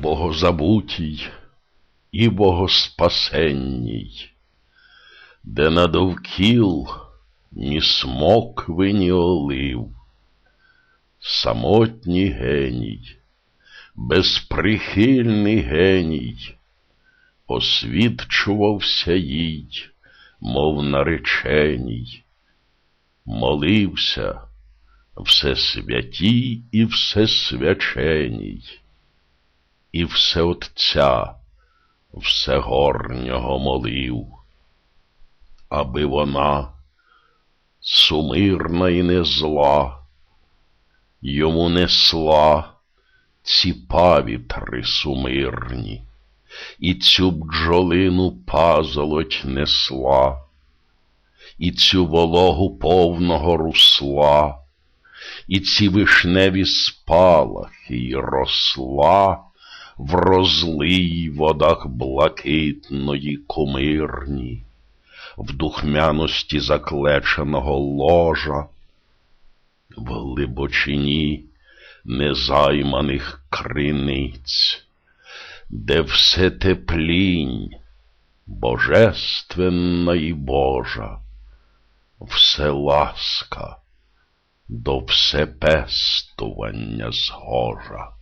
богозабутій і богоспасенній, де надовкіл ні смокви, ні олив, самотній геній, безприхильний геній, освідчувався їй, мов нареченій, молився всесвятій і всесвяченій, і все Отця всегорнього молив, аби вона, сумирна і не зла, йому несла ці павітри сумирні, і цю бджолину пазолоть несла, і цю вологу повного русла, і ці вишневі спалахи й росла в розлий водах блакитної кумирні, в духмяності заклеченого ложа, в глибочині незайманих криниць, де все теплінь, божественна і Божа, все ласка до всепестування згожа.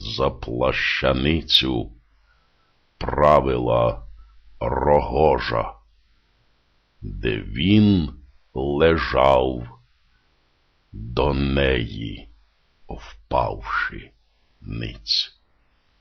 За плащаницю правила рогожа, де він лежав до неї, впавши ниць.